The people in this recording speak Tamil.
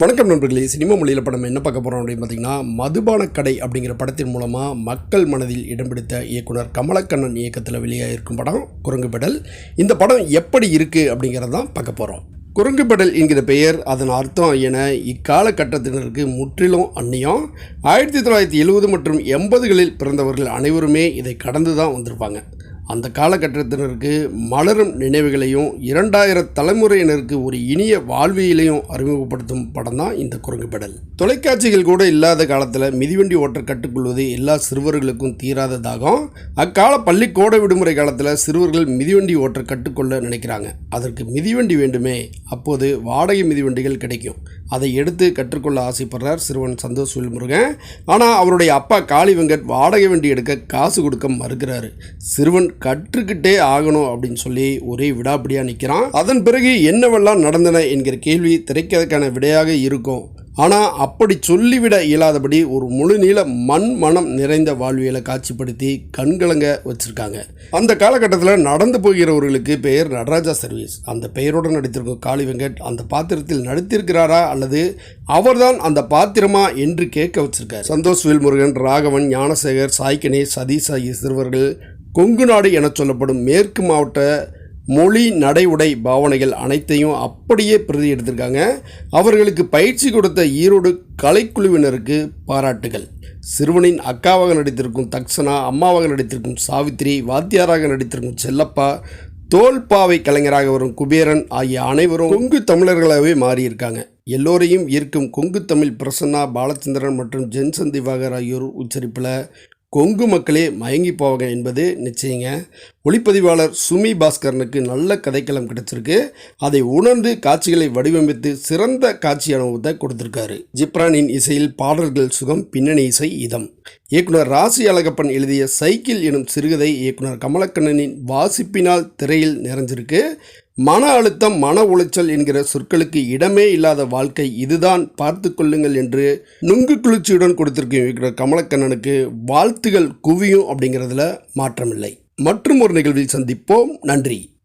வணக்கம் நண்பர்களே சினிமா மொழியில் படம் என்ன பார்க்க போகிறோம் அப்படின்னு பார்த்தீங்கன்னா மதுபான கடை அப்படிங்கிற படத்தின் மூலமாக மக்கள் மனதில் இடம் பிடித்த இயக்குனர் கமலக்கண்ணன் இயக்கத்தில் வெளியாக இருக்கும் படம் குரங்குபடல் இந்த படம் எப்படி இருக்குது அப்படிங்கிறது தான் பார்க்க போகிறோம் குரங்குபடல் என்கிற பெயர் அதன் அர்த்தம் என இக்காலகட்டத்தினருக்கு முற்றிலும் அந்நியம். ஆயிரத்தி தொள்ளாயிரத்தி எழுபது மற்றும் எண்பதுகளில் பிறந்தவர்கள் அனைவருமே இதை கடந்து தான் வந்திருப்பாங்க. அந்த காலகட்டத்தினருக்கு மலரும் நினைவுகளையும் இரண்டாயிரம் தலைமுறையினருக்கு ஒரு இனிய வாழ்வியலையும் அறிமுகப்படுத்தும் படம் தான் இந்த குரங்குபடல். தொலைக்காட்சிகள் கூட இல்லாத காலத்தில் மிதிவண்டி ஓட்ட கற்றுக்கொள்வது எல்லா சிறுவர்களுக்கும் தீராததாகும் அக்கால பள்ளி கோடை விடுமுறை காலத்தில் சிறுவர்கள் மிதிவண்டி ஓட்ட கற்றுக்கொள்ள நினைக்கிறாங்க. அதற்கு மிதிவண்டி வேண்டுமே அப்போது வாடகை மிதிவண்டிகள் கிடைக்கும். அதை எடுத்து கற்றுக்கொள்ள ஆசைப்படுறார் சிறுவன் சந்தோஷ் வேல்முருகன். ஆனால் அவருடைய அப்பா காளி வெங்கட் வாடகை வண்டி எடுக்க காசு கொடுக்க மறுக்கிறாரு. சிறுவன் கற்றுக்கிட்டே ஆகணும் அப்படின்னு சொல்லி ஒரே விடாப்பிடியாக நிற்கிறான் அதன் பிறகு என்னவெல்லாம் நடந்தன என்கிற கேள்வி திரைக்கிறதுக்கான விடையாக இருக்கும். ஆனால் அப்படி சொல்லிவிட இயலாதபடி ஒரு முழுநீள மண் மனம் நிறைந்த வாழ்வியலை காட்சிப்படுத்தி கண்கலங்க வச்சுருக்காங்க. அந்த காலகட்டத்தில் நடந்து போகிறவர்களுக்கு பெயர் நடராஜா சர்வீஸ். அந்த பெயரோடு நடித்திருக்கும் காளி வெங்கட் அந்த பாத்திரத்தில் நடித்திருக்கிறாரா அல்லது அவர்தான் அந்த பாத்திரமா என்று கேட்க வச்சிருக்கார். சந்தோஷ் வேல்முருகன் ராகவன் ஞானசேகர் சாய்கனே சதீஷ் ஆகிய சிறுவர்கள் கொங்கு நாடு என சொல்லப்படும் மேற்கு மாவட்ட மொழி நடை உடை பாவனைகள் அனைத்தையும் அப்படியே பிரதி எடுத்திருக்காங்க. அவர்களுக்கு பயிற்சி கொடுத்த ஈரோடு கலைக்குழுவினருக்கு பாராட்டுகள். சிறுவனின் அக்காவாக நடித்திருக்கும் தக்ஷனா அம்மாவாக நடித்திருக்கும் சாவித்ரி வாத்தியாராக நடித்திருக்கும் செல்லப்பா தோல்பாவை கலைஞராக வரும் குபேரன் ஆகிய அனைவரும் கொங்கு தமிழர்களாகவே மாறியிருக்காங்க. எல்லோரையும் ஈர்க்கும் கொங்கு தமிழ் பிரசன்னா பாலச்சந்திரன் மற்றும் ஜென்சன் திவாகர் ஆகியோர் உச்சரிப்பில் கொங்கு மக்களே மயங்கி போவாங்க என்பது நிச்சயங்க. ஒளிப்பதிவாளர் சுமி பாஸ்கரனுக்கு நல்ல கதைக்களம் கிடைச்சிருக்கு. அதை உணர்ந்து காட்சிகளை வடிவமைத்து சிறந்த காட்சி அனுபவத்தை கொடுத்திருக்காரு. ஜிப்ரானின் இசையில் பாடல்கள் சுகம் பின்னணி இசை இதம். இயக்குனர் ராசி அழகப்பன் எழுதிய சைக்கிள் எனும் சிறுகதை இயக்குனர் கமலக்கண்ணனின் வாசிப்பினால் திரையில் நிறைஞ்சிருக்கு. மன அழுத்தம் மன உளைச்சல் என்கிற சொற்களுக்கு இடமே இல்லாத வாழ்க்கை இதுதான். பார்த்து கொள்ளுங்கள் என்று நுங்கு குளிர்ச்சியுடன் கொடுத்திருக்கும் இயக்குனர் கமலக்கண்ணனுக்கு வாழ்த்துகள் குவியும் அப்படிங்கிறதுல மாற்றமில்லை. மற்றும் ஒரு நிகழ்வில் சந்திப்போம். நன்றி.